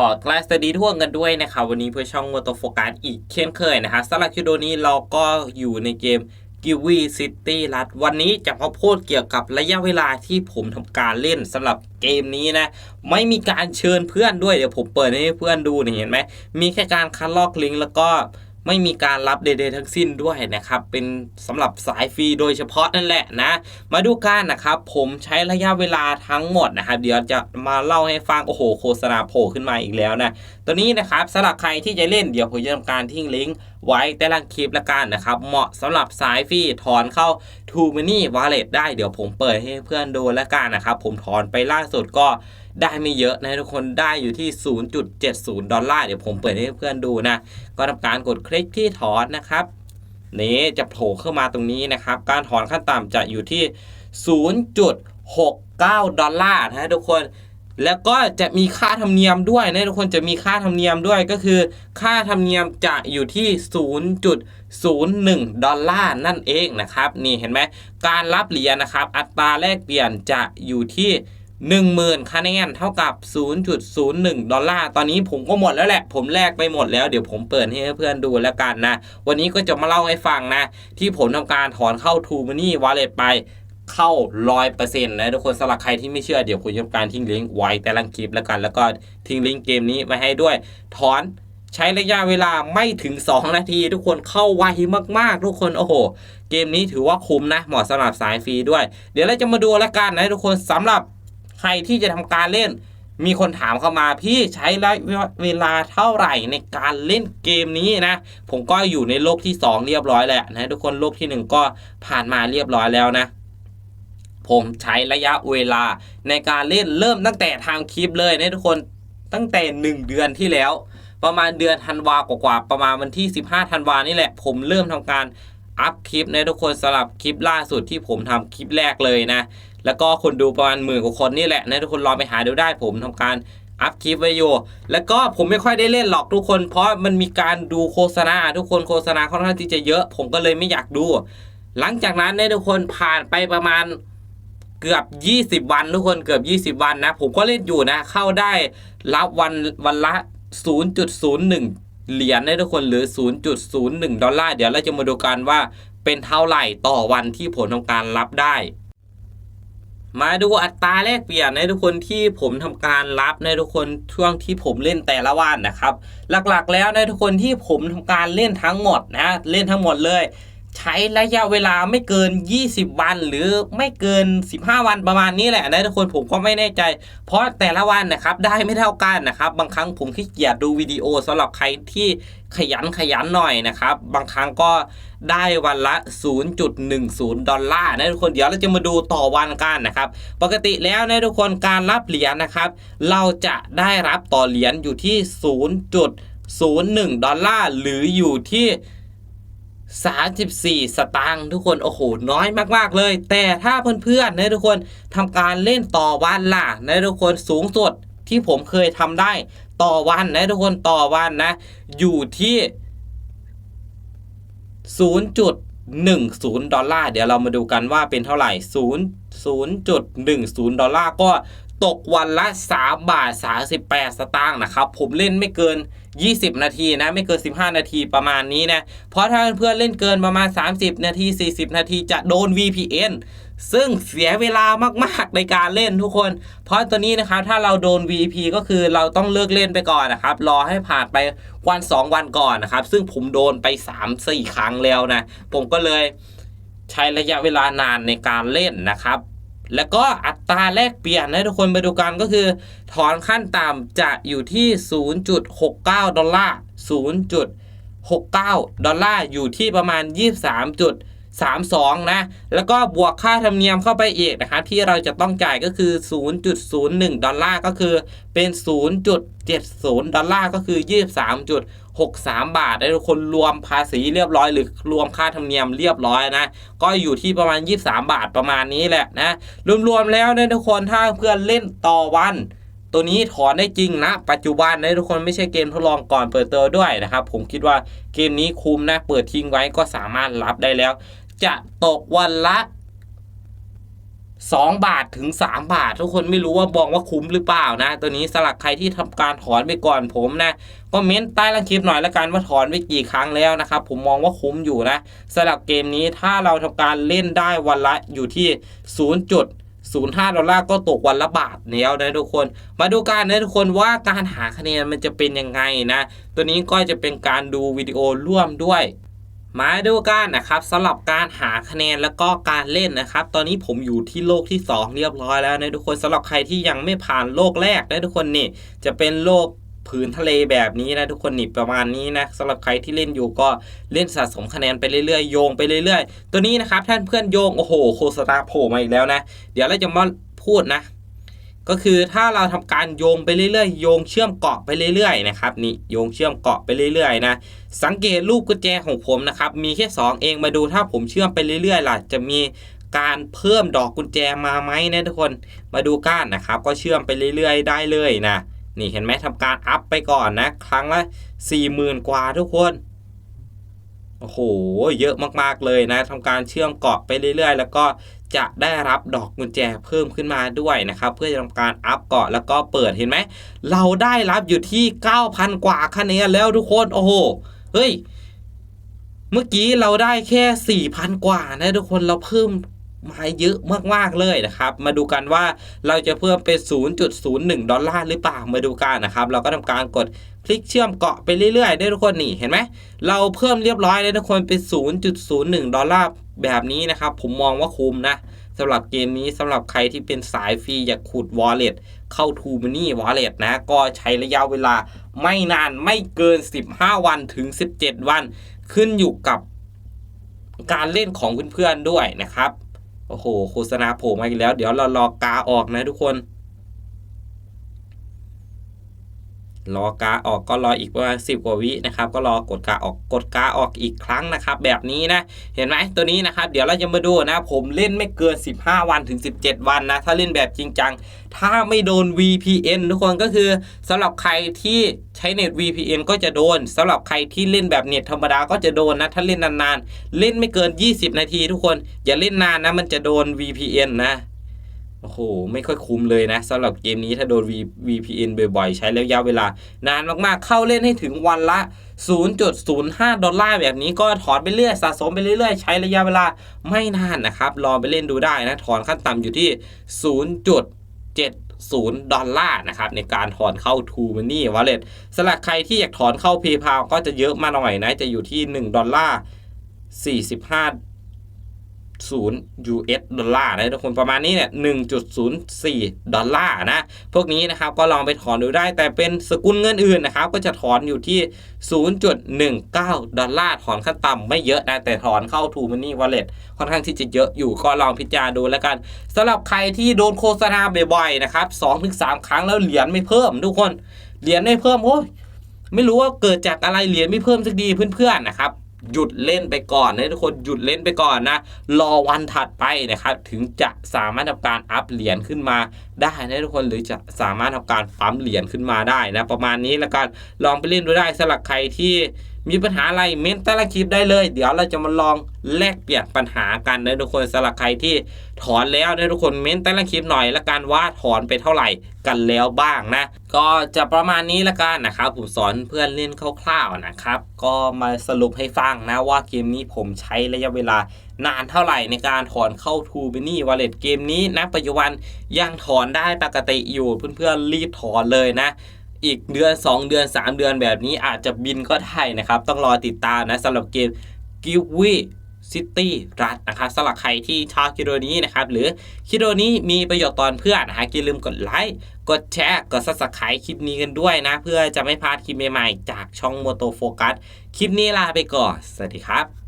ขอกลาสดีทั่วกันด้วยนะครับวันนี้เพื่อช่องมอเตอร์โฟกัสอีกเช่นเคยนะครับสำหรับคลิปวิดีโอนี้เราก็อยู่ในเกมกิวีซิตี้รัดวันนี้จะมาพูดเกี่ยวกับระยะเวลาที่ผมทำการเล่นสำหรับเกมนี้นะ ไม่มีการเชิญเพื่อนด้วยเดี๋ยวผมเปิดให้เพื่อนดูนี่เห็นไหมมีแค่การคัดลอกลิงก์แล้วก็ ไม่มีการรับใดๆทั้งสิ้นด้วยนะครับ เป็นสำหรับสายฟรีโดยเฉพาะนั่นแหละนะ มาดูกันนะครับ ผมใช้ระยะเวลาทั้งหมดนะครับ เดี๋ยวจะมาเล่าให้ฟัง โอ้โห โฆษณาโผล่ขึ้นมาอีกแล้วนะ ตัวนี้นะครับสำหรับใครที่จะเล่นเดี๋ยวผมจะทำการทิ้งลิงก์ไว้ใต้ล่างคลิปละกันนะครับ เหมาะสำหรับสายฟรีถอนเข้า t o m a n y Wallet ได้เดี๋ยวผมเปิดให้เพื่อนดูละกันนะครับ ผมถอนไปล่าสุดก็ ได้ไม่เยอะนะทุกคนได้อยู่ที่ 0.70 ดอลลาร์เดี๋ยวผมเปิดให้เพื่อนดูนะ ก็ทำการกดคลิกที่ถอนนะครับนี้จะโผล่เข้ามาตรงนี้นะครับ การถอนขั้นต่ำจะอยู่ที่ 0.69 ดอลลาร์นะทุกคนแล้วก็จะมีค่าธรรมเนียมด้วยนะทุกคนจะมีค่าธรรมเนียมด้วยก็คือ ค่าธรรมเนียมจะอยู่ที่ 0.01 ดอลลาร์นั่นเองนะครับ นี่เห็นไหมการรับเหรียญนะครับ อัตราแลกเปลี่ยนจะอยู่ที่ 10,000คะแนนเท่ากับ 0.01 ดอลลาร์ ตอนนี้ผมก็หมดแล้วแหละ ผมแลกไปหมดแล้ว เดี๋ยวผมเปิดให้เพื่อนดูแล้วกันนะ วันนี้ก็จะมาเล่าให้ฟังนะ ที่ผมทำการถอนเข้า t ู m นี่วอลเล็ตไปเข้า 100%นะทุกคนสำหรับใครที่ไม่เชื่อเดี๋ยวผมจะทำการทิ้งลิงก์ไว้แต่ลังคลิปแล้วกัน แล้วก็ทิ้งลิงก์เกมนี้ไว้ให้ด้วย ถอนใช้ระยะเวลาไม่ถึง 2 นาที ทุกคนเข้าไวมาก ๆ ทุกคนโอ้โห เกมนี้ถือว่าคุ้มนะเหมาะสำหรับสายฟรีด้วย เดี๋ยวเราจะมาดูแล้วกันนะทุกคนสำหรับ ใครที่จะทำการเล่น มีคนถามเข้ามาพี่ใช้ระยะเวลาเท่าไหร่ในการเล่นเกมนี้นะ ผมก็อยู่ในโลกที่ 2 เรียบร้อยแล้วนะทุกคนโลกที่ 1 ก็ผ่านมาเรียบร้อยแล้วนะผมใช้ระยะเวลาในการเล่นเริ่มตั้งแต่ทำคลิปเลยนะทุกคนตั้งแต่ 1 เดือนที่แล้ว ประมาณเดือนธันวากว่าๆประมาณวันที่ 15ธันวานี่แหละ ผมเริ่มทำการอัพคลิปนะทุกคนสำหรับคลิปล่าสุดที่ผมทำคลิปแรกเลยนะ แล้วก็คนดูประมาณหมื่นกว่าคนนี่แหละนะทุกคนลองไปหาดูได้ผมทำการอัพคลิปไว้อยู่แล้วก็ผมไม่ค่อยได้เล่นหรอกทุกคน เพราะมันมีการดูโฆษณาทุกคนโฆษณาค่อนข้างที่จะเยอะ ผมก็เลยไม่อยากดู หลังจากนั้นเนี่ยทุกคนผ่านไปประมาณเกือบ 20 วันทุกคนเกือบ 20 วันนะ ผมก็เล่นอยู่นะ เข้าได้รับวันวันละ 0.01 เหรียญนะทุกคนหรือ 0.01 ดอลลาร์เดี๋ยวเราจะมาดูกันว่าเป็นเท่าไหร่ต่อวันที่ผมทำการรับได้ มาดูอัตราแลกเปลี่ยนในทุกคนที่ผมทำการรับในทุกคนช่วงที่ผมเล่นแต่ละวันนะครับ หลักๆแล้วในทุกคนที่ผมทำการเล่นทั้งหมดนะเล่นทั้งหมดเลย ใช้ระยะเวลาไม่เกิน 20 วันหรือไม่เกิน 15 วันประมาณนี้แหละนะทุกคนผมก็ไม่แน่ใจ เพราะแต่ละวันนะครับได้ไม่เท่ากันนะครับ บางครั้งผมขี้เกียจดูวิดีโอสำหรับใครที่ขยันขยันหน่อยนะครับ บางครั้งก็ได้วันละ 0.10 ดอลลาร์นะทุกคนเดี๋ยวเราจะมาดูต่อวันกันนะครับ ปกติแล้วนะทุกคนการรับเหรียญนะครับ เราจะได้รับต่อเหรียญอยู่ที่ 0.01 ดอลลาร์หรืออยู่ที่ 34 สตางค์ทุกคน โอ้โห น้อยมากๆเลย แต่ถ้าเพื่อนๆนะทุกคนทำการเล่นต่อวันล่ะนะทุกคนสูงสุดที่ผมเคยทำได้ต่อวันนะทุกคนต่อวันนะ อยู่ที่ 0.10 ดอลลาร์ เดี๋ยวเรามาดูกันว่าเป็นเท่าไหร่ 0 0.10 ดอลลาร์ก็ตกวันละ 3 บาท 38 สตางค์นะครับ ผมเล่นไม่เกิน 20 นาทีนะไม่เกิน 15 นาทีประมาณนี้นะเพราะถ้าเพื่อนเล่นเกินประมาณ 30 นาที 40 นาทีจะโดน VPN ซึ่งเสียเวลามาก ๆ ในการเล่นทุกคน เพราะตอนนี้นะครับถ้าเราโดน VP ก็คือเราต้องเลิกเล่นไปก่อนนะครับ รอให้ผ่านไปวัน 2 วันก่อนนะครับ ซึ่งผมโดนไป 3-4 ครั้งแล้วนะ ผมก็เลยใช้ระยะเวลานานในการเล่นนะครับ แล้วก็อัตราแลกเปลี่ยนนะทุกคนไปดูกันก็คือ ถอนขั้นต่ำจะอยู่ที่ 0.69 ดอลลาร์ 0.69 ดอลลาร์อยู่ที่ประมาณ 23จุด 32 นะ แล้วก็บวกค่าธรรมเนียมเข้าไปอีกนะครับ ที่เราจะต้องจ่ายก็คือ 0.01 ดอลลาร์ก็คือเป็น 0.70 ดอลลาร์ก็คือ 23.63 บาทได้ทุกคนรวมภาษีเรียบร้อยหรือรวมค่าธรรมเนียมเรียบร้อยนะ ก็อยู่ที่ประมาณ 23 บาทประมาณนี้แหละนะ รวมๆแล้วนะทุกคนถ้าเพื่อนเล่นต่อวันตัวนี้ถอนได้จริงนะ ปัจจุบันนะทุกคนไม่ใช่เกมทดลองก่อนเปิดเตัวด้วยนะครับ ผมคิดว่าเกมนี้คุ้มนะ เปิดทิ้งไว้ก็สามารถรับได้แล้ว จะตกวันละ2 บาทถึง 3 บาท ทุกคนไม่รู้ว่ามองว่าคุ้มหรือเปล่านะ ตัวนี้สลักใครที่ทำการถอนไปก่อนผมนะก็เม้นใต้ล่างคลิปหน่อยละกันว่าถอนไปกี่ครั้งแล้วนะครับผมมองว่าคุ้มอยู่นะสลับเกมนี้ถ้าเราทำการเล่นได้วันละอยู่ที่ 0. จุด05 ดอลลาร์ก็ตกวันละบาทแล้วนะทุกคน มาดูกันนะทุกคนว่าการหาคะแนนมันจะเป็นยังไงนะ ตัวนี้ก็จะเป็นการดูวิดีโอร่วมด้วย มาดูกันนะครับสำหรับการหาคะแนนแล้วก็การเล่นนะครับ ตอนนี้ผมอยู่ที่โลกที่ 2 เรียบร้อยแล้วนะทุกคนสำหรับใครที่ยังไม่ผ่านโลกแรกนะทุกคนนี่จะเป็นโลกผืนทะเลแบบนี้นะทุกคนนี่ประมาณนี้นะสำหรับใครที่เล่นอยู่ก็เล่นสะสมคะแนนไปเรื่อยๆโยงไปเรื่อยๆ ตัวนี้นะครับท่านเพื่อนโยงโอ้โหโคสตาโผล่มาอีกแล้วนะ เดี๋ยวเราจะมาพูดนะ ก็คือถ้าเราทำการโยงไปเรื่อยๆ โยงเชื่อมเกาะไปเรื่อยๆนะครับนี่โยงเชื่อมเกาะไปเรื่อยๆนะสังเกตรูปกุญแจของผมนะครับมีแค่ 2 เองมาดูถ้าผมเชื่อมไปเรื่อยๆล่ะจะมีการเพิ่มดอกกุญแจมาไหมนะทุกคนมาดูก้านนะครับ ก็เชื่อมไปเรื่อยๆ ได้เลยนะนี่เห็นไหมทำการอัพไปก่อนนะ ครั้งละ40,000 กว่าทุกคน โอ้โห เยอะมากๆเลยนะทำการเชื่อมเกาะไปเรื่อย ๆ แล้วก็จะได้รับดอกกุญแจเพิ่มขึ้นมาด้วยนะครับ เพื่อจะทำการอัพเกาะแล้วก็เปิดเห็นไหม เราได้รับอยู่ที่ 9,000 กว่าคะแนนแล้วทุกคนโอ้โห เฮ้ย เมื่อกี้เราได้แค่ 4,000 กว่านะทุกคนเราเพิ่ม มาเยอะมากๆเลยนะครับ มาดูกันว่าเราจะเพิ่มเป็น 0.01 ดอลลาร์หรือเปล่า มาดูกันนะครับ เราก็ทำการกดคลิกเชื่อมเกาะไปเรื่อยๆได้ทุกคนนี่เห็นไหม เราเพิ่มเรียบร้อยเลยทุกคนเป็น 0.01 ดอลลาร์แบบนี้นะครับ ผมมองว่าคุ้มนะสำหรับเกมนี้สำหรับใครที่เป็นสายฟรีอยากขุด wallet เข้า t ูมินี่ wallet นะ ก็ใช้ระยะเวลาไม่นานไม่เกิน 15 วันถึง 17 วัน ขึ้นอยู่กับการเล่นของเพื่อนๆด้วยนะครับ โอ้โหโฆษณาโผล่มาอีกแล้ว เดี๋ยวเรารอกาออกนะทุกคน รอกาออกก็รออีกประมาณ10 กว่าวินะครับ ก็รอกดกาออกกดกาออกอีกครั้งนะครับ แบบนี้นะเห็นไหมตัวนี้นะครับ เดี๋ยวเราจะมาดูนะ ผมเล่นไม่เกิน 15 วันถึง 17 วันนะ ถ้าเล่นแบบจริงจัง ถ้าไม่โดน VPN ทุกคนก็คือสำหรับใครที่ใช้เน็ต VPN ก็จะโดนสำหรับใครที่เล่นแบบเน็ตธรรมดาก็จะโดนนะถ้าเล่นนานๆ เล่นไม่เกิน 20 นาทีทุกคน อย่าเล่นนานนะมันจะโดน VPN นะ โอ้โห ไม่ค่อยคุ้มเลยนะสำหรับเกมนี้ถ้าโดน VPN บ่อยๆ ใช้ระยะเวลานานมากๆ เข้าเล่นให้ถึงวันละ 0.05 ดอลลาร์แบบนี้ก็ถอนไปเรื่อยสะสมไปเรื่อย ๆ ใช้ระยะเวลาไม่นานนะครับ ลองไปเล่นดูได้นะ ถอนขั้นต่ำอยู่ที่ 0.70 ดอลลาร์นะครับในการถอนเข้า t ูมันนี่วอลเล็ตสำหรับใครที่อยากถอนเข้า PayPal ก็จะเยอะมาหน่อยนะ จะอยู่ที่ 1 ดอลลาร์45 0 US ดอลลาร์นะทุกคนประมาณนี้เนี่ย 1.04 ดอลลาร์นะ พวกนี้นะครับก็ลองไปถอนดูได้ แต่เป็นสกุลเงินอื่นนะครับ ก็จะถอนอยู่ที่ 0.19 ดอลลาร์ถอนขั้นต่ำไม่เยอะนะ แต่ถอนเข้า t ูมันนี่วอลเล็ตค่อนข้างที่จะเยอะอยู่ก็ลองพิจารณาดูแล้วกันสำหรับใครที่โดนโฆษณาบ่อยๆนะครับ2-3 ครั้งแล้วเหรียญไม่เพิ่มทุกคนเหรียญไม่เพิ่มโอ้ยไม่รู้ว่าเกิดจากอะไรเหรียญไม่เพิ่มสักดีเพื่อนๆนะครับ หยุดเล่นไปก่อนนะทุกคนหยุดเล่นไปก่อนนะ รอวันถัดไปนะครับ ถึงจะสามารถทำการอัพเหรียญขึ้นมาได้นะทุกคนหรือจะสามารถทำการปั๊มเหรียญขึ้นมาได้นะ ประมาณนี้แล้วกันลองไปเล่นดูได้สำหรับใครที่ มีปัญหาอะไรเม้นใต้ละคลิปได้เลย เดี๋ยวเราจะมาลองแลกเปลี่ยนปัญหากันนะทุกคนสำหรับใครที่ถอนแล้วนะทุกคนเม้นใต้ละคลิปหน่อยละกันว่าถอนไปเท่าไหร่กันแล้วบ้างนะ ก็จะประมาณนี้ละกันนะครับผมสอนเพื่อนเล่นคร่าวๆนะครับ ก็มาสรุปให้ฟังนะว่าเกมนี้ผมใช้ระยะเวลานานเท่าไหร่ในการถอนเข้า t ูบินี่วอลเล็ตเกมนี้นะปัจจุบันยังถอนได้ปกติอยู่เพื่อนๆรีบถอนเลยนะ อีกเดือน 2 เดือน 3 เดือนแบบนี้อาจจะบินก็ได้นะครับ ต้องรอติดตามนะสำหรับเกม g i v e City รัฐนะครับสำหรับใครที่ชอบคลิปนี้นะครับ หรือคลิปนี้มีประโยชน์ตอนเพื่อนนะฮะอย่าลืมกดไลค์กดแชร์กด subscribe คลิปนี้กันด้วยนะ เพื่อจะไม่พลาดคลิปใหม่ๆ จากช่อง Moto Focus คลิปนี้ลาไปก่อน สวัสดีครับ